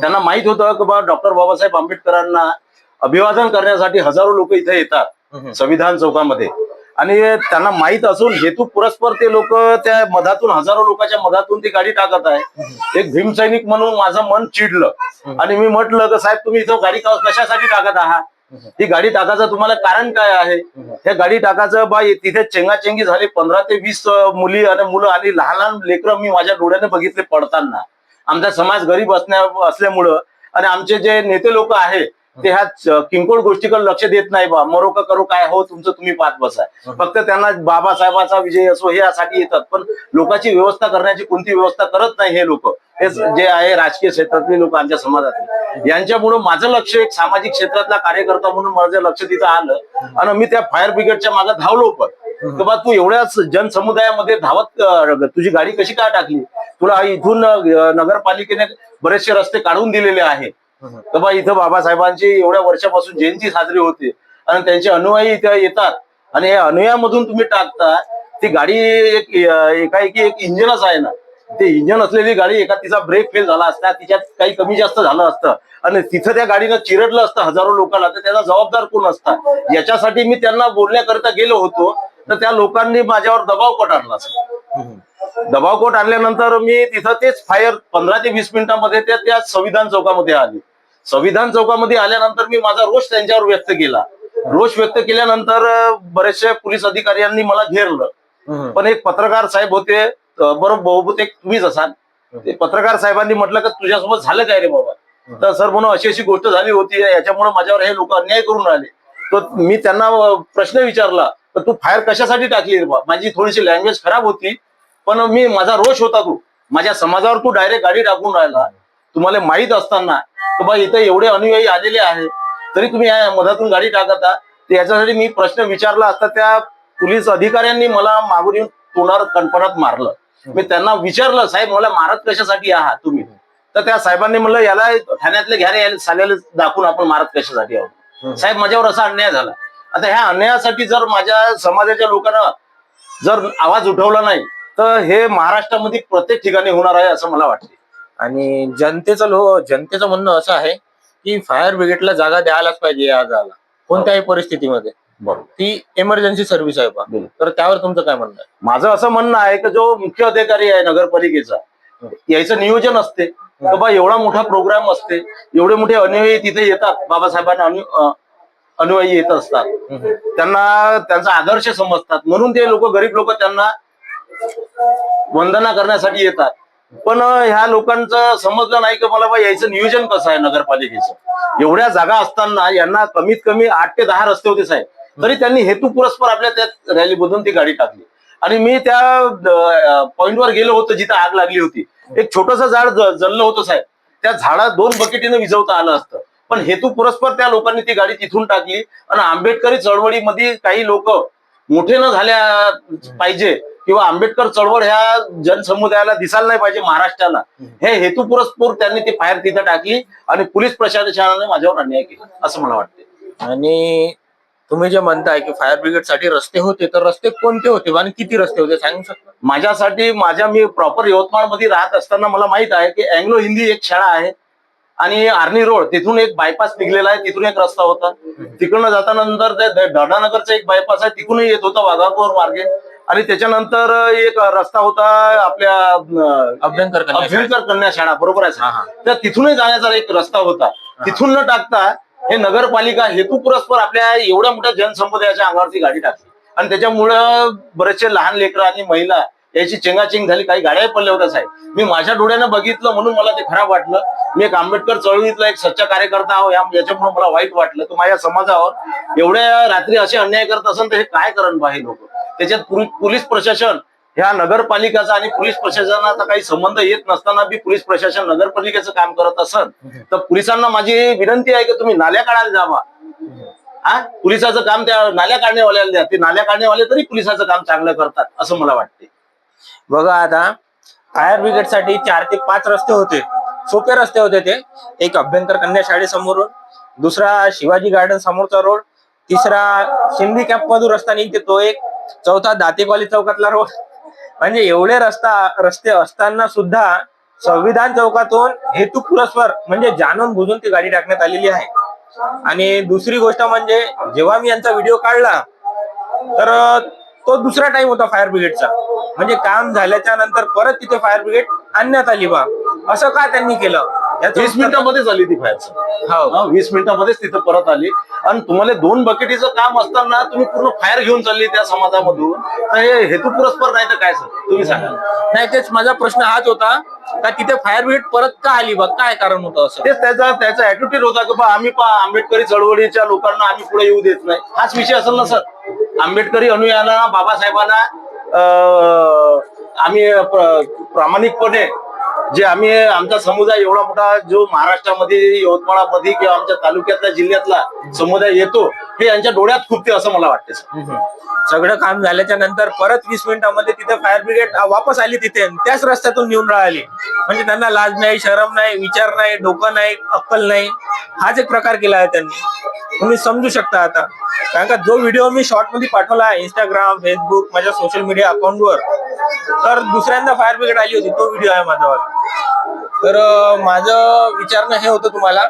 त्यांना माहीत होतं की बा डॉक्टर बाबासाहेब आंबेडकरांना अभिवादन करण्यासाठी हजारो लोक इथे येतात संविधान चौकामध्ये. आणि त्यांना माहीत असून हेतू पुरस्पर ते लोक त्या मधातून हजारो लोकांच्या मधातून ती गाडी टाकत आहे. एक भीमसैनिक म्हणून माझं मन चिडलं. आणि मी म्हटलं तर साहेब तुम्ही इथं गाडी का- कशासाठी टाकत आहात? ही गाडी टाकायचं तुम्हाला कारण काय आहे? त्या गाडी टाकायचं बा तिथे चेंगाचेंगी झाली. पंधरा ते वीस मुली आणि मुलं आणि लहान लहान लेकरं मी माझ्या डोळ्याने बघितले पडताना. आमचा समाज गरीब असण्या असल्यामुळं आणि आमचे जे नेते लोक आहे ते ह्या च- किंकोळ गोष्टीकडे लक्ष देत नाही बा. मरो का करो काय हो तुमचं तुम्ही पाहत बसाय फक्त त्यांना बाबासाहेबाचा विजय असो हे यासाठी येतात. पण लोकांची व्यवस्था करण्याची कोणती व्यवस्था करत नाही हे लोक. हे जे आहे राजकीय क्षेत्रातले लोक आमच्या समाजातले. यांच्यामुळं माझं लक्ष एक सामाजिक क्षेत्रातला कार्यकर्ता म्हणून माझं लक्ष तिथं आलं. आणि मी त्या फायर ब्रिगेडच्या मागे धावलो पण. बा तू एवढ्या जनसमुदायामध्ये धावत तुझी गाडी कशी काय टाकली? तुला इथून नगरपालिकेने बरेचसे रस्ते काढून दिलेले आहे तर बा इथं बाबासाहेबांची एवढ्या वर्षापासून जयंती साजरी होते. आणि त्यांचे अनुयायी इथे येतात. आणि या अनुयामधून तुम्ही टाकता ती गाडी एक एकाएकी एक इंजिनच आहे ना. ते इंजिन असलेली गाडी एका तिचा ब्रेक फेल झाला असता तिच्यात काही कमी जास्त झालं असतं. आणि तिथं त्या गाडीनं चिरडलं असतं हजारो लोकांना तर त्याचा जबाबदार कोण असता? याच्यासाठी मी त्यांना बोलण्याकरता गेलो होतो तर त्या लोकांनी माझ्यावर दबाव आणला सर दबाव कोट आणल्यानंतर मी तिथं तेच फायर पंधरा ते वीस मिनिटांमध्ये त्या त्या संविधान चौकामध्ये आले. संविधान चौकामध्ये आल्यानंतर मी माझा रोष त्यांच्यावर व्यक्त केला. रोष व्यक्त केल्यानंतर अं, बरेचसे पोलीस अधिकाऱ्यांनी मला घेरलं. पण एक पत्रकार साहेब होते बरोबर बहुतेक तुम्हीच असाल. ते पत्रकार साहेबांनी म्हटलं की तुझ्यासोबत झालं काय रे बाबा? तर सर म्हणून अशी अशी गोष्ट झाली होती याच्यामुळे माझ्यावर हे लोक अन्याय करून राहिले तर मी त्यांना प्रश्न विचारला तर तू फायर कशासाठी टाकली रे बा? माझी थोडीशी लँग्वेज खराब होती पण मी माझा रोष होता तू. माझ्या समाजावर तू डायरेक्ट गाडी टाकून राहिला. तुम्हाला माहीत असताना की बा इथे एवढे अनुयायी आलेले आहे तरी तुम्ही या मधातून गाडी टाकता. तर याच्यासाठी मी प्रश्न विचारला असता त्या पोलीस अधिकाऱ्यांनी मला मागून येऊन तोंडावर कणपणात मारलं. मी त्यांना विचारलं साहेब मला मारत कशासाठी आहात तुम्ही? तर त्या साहेबांनी म्हणलं याला ठाण्यातले घ्या रे, साल्याला दाखवून आपण मारत कशासाठी आहोत? साहेब माझ्यावर असा अन्याय झाला. आता ह्या अन्यायासाठी जर माझ्या समाजाच्या लोकांना जर आवाज उठवला नाही तर हे महाराष्ट्रामध्ये प्रत्येक ठिकाणी होणार आहे असं मला वाटते. आणि जनतेचं लो जनतेचं म्हणणं असं आहे की फायर ब्रिगेडला जागा द्यायलाच पाहिजे या जागा. कोणत्याही परिस्थितीमध्ये. ती एमर्जन्सी सर्व्हिस आहे. तर त्यावर तुमचं काय म्हणणं आहे? माझं असं म्हणणं आहे की जो मुख्य अधिकारी आहे नगरपालिकेचा याचं नियोजन असते. तर बा एवढा मोठा प्रोग्राम असते एवढे मोठे अनुयायी तिथे येतात बाबासाहेबांना अनुयायी येत असतात. त्यांना त्यांचा आदर्श समजतात. म्हणून ते लोक गरीब लोक त्यांना वंदना करण्यासाठी येतात. पण ह्या लोकांचं समजलं नाही की मला बा यायचं नियोजन कसं आहे नगरपालिकेचं. एवढ्या जागा असताना यांना कमीत कमी आठ ते दहा रस्ते होते साहेब. तरी त्यांनी हेतू पुरस्पर आपल्या त्या रॅलीमधून ती गाडी टाकली. आणि मी त्या पॉइंटवर गेलो होतो जिथं आग लागली होती. एक छोटस झाड जळलं होतं साहेब. त्या झाडात दोन बकेटीनं विझवता आलं असतं. पण हेतू पुरस्पर त्या लोकांनी ती गाडी तिथून टाकली. आणि आंबेडकरी चळवळीमध्ये काही लोक मोठे न झाल्या पाहिजे किंवा आंबेडकर चळवळ ह्या जनसमुदायाला दिसायला नाही पाहिजे महाराष्ट्राला. हे हेतू पुरस्पर त्यांनी ती फायर तिथं टाकली आणि पोलीस प्रशासनाने माझ्यावर अन्याय केला असं मला वाटते आणि तुम्ही जे म्हणताय की फायर ब्रिगेडसाठी रस्ते होते तर रस्ते कोणते होते आणि किती रस्ते होते सांगू शकता? माझ्यासाठी माझ्या मी प्रॉपर यवतमाळमध्ये राहत असताना मला माहीत आहे की अँग्लो हिंदी एक शाळा आहे. आणि आर्नी रोड तिथून एक बायपास निघलेला आहे तिथून एक रस्ता होता. तिकडनं जातानंतर ते दाडानगरचा एक बायपास आहे तिकडून येत होता वाघापूर मार्गे. आणि त्याच्यानंतर एक रस्ता होता आपल्या अभ्यंकर कन्या शाळा. अभ्यंकर कन्या शाळा बरोबर आहे. तर तिथूनही जाण्याचा एक रस्ता होता. तिथून न टाकता हे नगरपालिका हेतू पुरस्पर आपल्या एवढ्या मोठ्या जनसमुदायाच्या अंगावरती गाडी टाकली. आणि त्याच्यामुळं बरेचसे लहान लेकरं आणि महिला याची चेंगाचेंग झाली काही गाड्याही पडल्या होत्या साहेब. मी माझ्या डोळ्यानं बघितलं म्हणून मला ते खराब वाटलं. मी एक आंबेडकर चळवळीतला एक सच्चा कार्यकर्ता आहो याच्यामुळे मला वाईट वाटलं. की माझ्या समाजावर एवढ्या रात्री असे अन्याय करत असेल तर हे काय करण बाहेर लोक? त्याच्यात पोलीस प्रशासन ह्या नगरपालिकाचा आणि पोलीस प्रशासनाचा काही संबंध येत नसताना बी पोलीस प्रशासन नगरपालिकेचं काम करत असन तर पोलिसांना माझी विनंती आहे की तुम्ही नाल्या काढायला जावा. हा? पोलिसाचं काम त्या नाल्या काढण्यावाल्याला द्या. ते नाल्या काढण्यावाले तरी पोलिसाचं काम चांगलं करतात असं मला वाटते बघा आता फायर ब्रिगेडसाठी चार ते पाच रस्ते होते. सोपे रस्ते होते ते. एक अभ्यंकर कन्या शाळेसमोरून दुसरा शिवाजी गार्डन समोरचा रोड तिसरा शिंदी कॅम्प मधून रस्ता निघते तो एक चौथा दातेकॉली चौकातला रोड. म्हणजे एवढे रस्ता रस्ते असताना सुद्धा संविधान चौकातून हेतू पुरस्पर म्हणजे जाणून बुजून ती गाडी टाकण्यात आलेली आहे. आणि दुसरी गोष्ट म्हणजे जेव्हा मी यांचा व्हिडिओ काढला तर तो दुसरा टाइम होता फायर ब्रिगेडचा म्हणजे काम झाल्याच्यानंतर परत तिथे फायर ब्रिगेड आणण्यात आली बा. असं का त्यांनी केलं? वीस मिनिटामध्ये झाली ती फायर हो. हा, वीस मिनिटामध्येच तिथं परत आली. आणि तुम्हाला दोन बकेटीचं काम असताना तुम्ही पूर्ण फायर घेऊन चालली त्या समाजामधून. तर हे हेतू पुरस्पर नाही तर काय सर? तुम्ही सांगा. नाही तेच माझा प्रश्न हाच होता. का तिथे फायर ब्रिगेड परत का आली बा? काय कारण होतं असं? तेच त्याचा त्याचा ऍटिट्यूड होता की बा आम्ही पा आंबेडकरी चळवळीच्या लोकांना आम्ही पुढे येऊ देत नाही. हाच विषय असेल ना सर? आंबेडकरी अनुयायांना बाबासाहेबांना आम्ही प्रामाणिकपणे जे आम्ही आमचा समुदाय एवढा मोठा जो महाराष्ट्रामध्ये यवतमाळामध्ये किंवा आमच्या तालुक्यातल्या जिल्ह्यातला समुदाय येतो हे यांच्या डोळ्यात खूपते असं मला वाटते सगळं काम झाल्याच्यानंतर परत वीस मिनिटांमध्ये तिथे फायर ब्रिगेड वापस आली तिथे त्याच रस्त्यातून येऊन राहिली. म्हणजे त्यांना लाज नाही शरम नाही विचार नाही डोकं नाही अक्कल नाही. हाच एक प्रकार केला आहे त्यांनी. तुम्ही समजू शकता आता. कारण का जो व्हिडिओ मी शॉर्टमध्ये पाठवला आहे इंस्टाग्राम फेसबुक माझ्या सोशल मीडिया अकाउंटवर तर दुसऱ्यांदा फायर ब्रिगेड आली होती तो व्हिडिओ आहे माझ्यावर. तर माझं विचारणं हे होतं तुम्हाला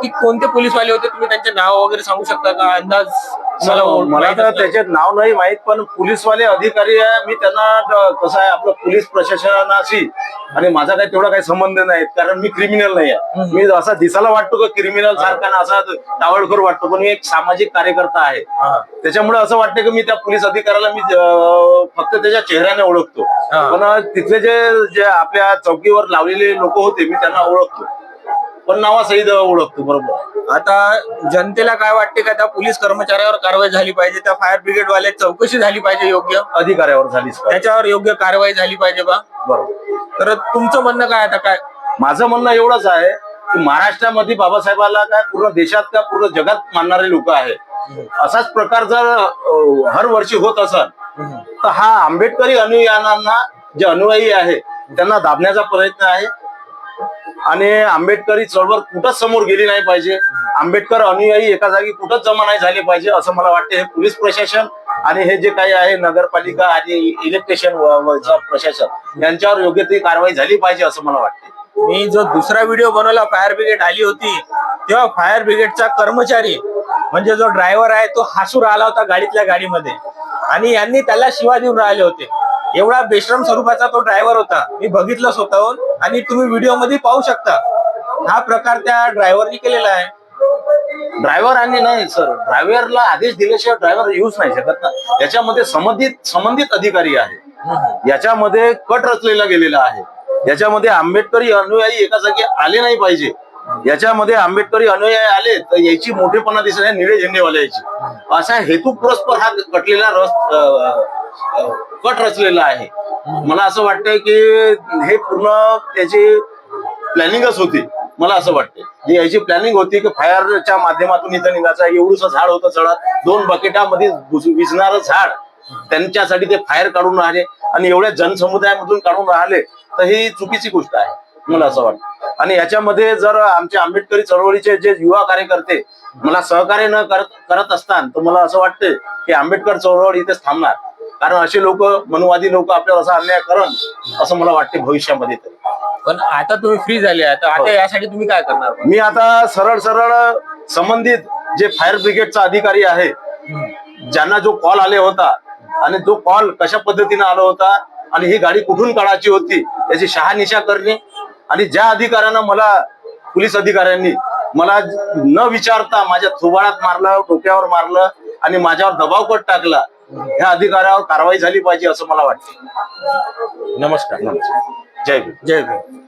की कोणते पोलीसवाले होते तुम्ही त्यांचे नाव वगैरे सांगू शकता का? अंदाज? मला तर. त्याचे नाव नाही माहीत पण पोलीसवाले अधिकारी आहे मी त्यांना कसं आहे आपलं पोलीस प्रशासनाशी आणि माझा काही तेवढा काही संबंध नाही कारण मी क्रिमिनल नाही आहे. मी असा दिसायला वाटतो का क्रिमिनल सारखा ना असा टावळखोर वाटतो पण मी एक सामाजिक कार्यकर्ता आहे. त्याच्यामुळे असं वाटतं की मी त्या पोलीस अधिकाऱ्याला मी फक्त त्याच्या चेहऱ्याने ओळखतो. पण तिथले जे जे आपल्या चौकीवर लावलेले लोक होते मी त्यांना ओळखतो पण नावासहित ओळखतो बरोबर. आता जनतेला काय वाटते का त्या पोलीस कर्मचाऱ्यावर कारवाई झाली पाहिजे त्या फायर ब्रिगेड वाले चौकशी झाली पाहिजे योग्य? अधिकाऱ्यावर झालीच पाहिजे. त्याच्यावर योग्य कारवाई झाली पाहिजे बा? बरोबर. तर तुमचं म्हणणं काय आता? काय? माझं म्हणणं एवढंच आहे की महाराष्ट्रामध्ये बाबासाहेबाला काय पूर्ण देशात का पूर्ण जगात मानणारे लोक आहेत. असाच प्रकार जर अं, हर वर्षी होत असेल तर हा आंबेडकरी अनुयायांना जे अनुयायी आहे त्यांना दाबण्याचा प्रयत्न आहे. आणि आंबेडकरी चळवळ कुठंच समोर गेली नाही पाहिजे. आंबेडकर अनुयायी एका जागी कुठंच जमा नाही झाले पाहिजे असं मला वाटते. हे पोलीस प्रशासन आणि हे जे काही आहे नगरपालिका आणि इलेक्ट्रिशियन प्रशासन यांच्यावर योग्य ती कारवाई झाली पाहिजे असं मला वाटते. मी जो दुसरा व्हिडिओ बनवला फायर ब्रिगेड आली होती तेव्हा फायर ब्रिगेडचा कर्मचारी म्हणजे जो ड्रायव्हर आहे तो हसू आला होता गाडीतल्या गाडीमध्ये. आणि यांनी त्याला शिवा देऊन राहिले होते. एवढा बेश्रम स्वरूपाचा तो ड्रायव्हर होता. मी बघितलं स्वतःहून आणि तुम्ही व्हिडिओमध्ये पाहू शकता. हा प्रकार त्या ड्रायव्हरनी केलेला आहे. ड्रायव्हर आणि नाही सर ड्रायव्हरला आदेश दिल्याशिवाय ड्रायव्हर येऊच नाही शकत ना. याच्यामध्ये संबंधित संबंधित अधिकारी आहे. याच्यामध्ये कट रचलेला गेलेला आहे. याच्यामध्ये आंबेडकरी अनुयायी एका जागी आले नाही पाहिजे. याच्यामध्ये आंबेडकरी अनुयायी आले तर याची मोठेपणा दिसत आहे निळे झेंडेवाले असा हेतुपुरस्पर हा कटलेला रस कट रचलेला आहे. मला असं वाटतं की हे पूर्ण त्याची प्लॅनिंगच होती. मला असं वाटतं म्हणजे याची प्लॅनिंग होती की फायरच्या माध्यमातून इथं निघायचं एवढूस झाड होतं चढत दोन बकेटामध्ये विजणारं झाड त्यांच्यासाठी ते फायर काढून राहिले आणि एवढ्या जनसमुदायामधून काढून राहिले. तर ही चुकीची गोष्ट आहे. मला असं वाटतं आणि याच्यामध्ये जर आमचे आंबेडकरी चळवळीचे जे युवा कार्यकर्ते मला सहकार्य न करत करत असताना तर मला असं वाटतं की आंबेडकर चळवळ इथेच थांबणार. कारण असे लोक मनुवादी लोक आपल्याला असा अन्याय करण असं मला वाटते भविष्यामध्ये तरी. पण आता तुम्ही फ्री झाले आहे तर आता यासाठी तुम्ही काय करणार? मी आता सरळ सरळ संबंधित जे फायर ब्रिगेडचा अधिकारी आहे ज्यांना जो कॉल आले होता आणि तो कॉल कशा पद्धतीने आला होता आणि ही गाडी कुठून काढायची होती याची शहानिशा करणे आणि ज्या अधिकाऱ्यांना मला पोलीस अधिकाऱ्यांनी मला न विचारता माझ्या थोबाळात मारलं डोक्यावर मारलं आणि माझ्यावर दबावकट टाकला ह्या अधिकाऱ्यावर कारवाई झाली पाहिजे असं मला वाटते. नमस्कार जय भीम. जय भीम.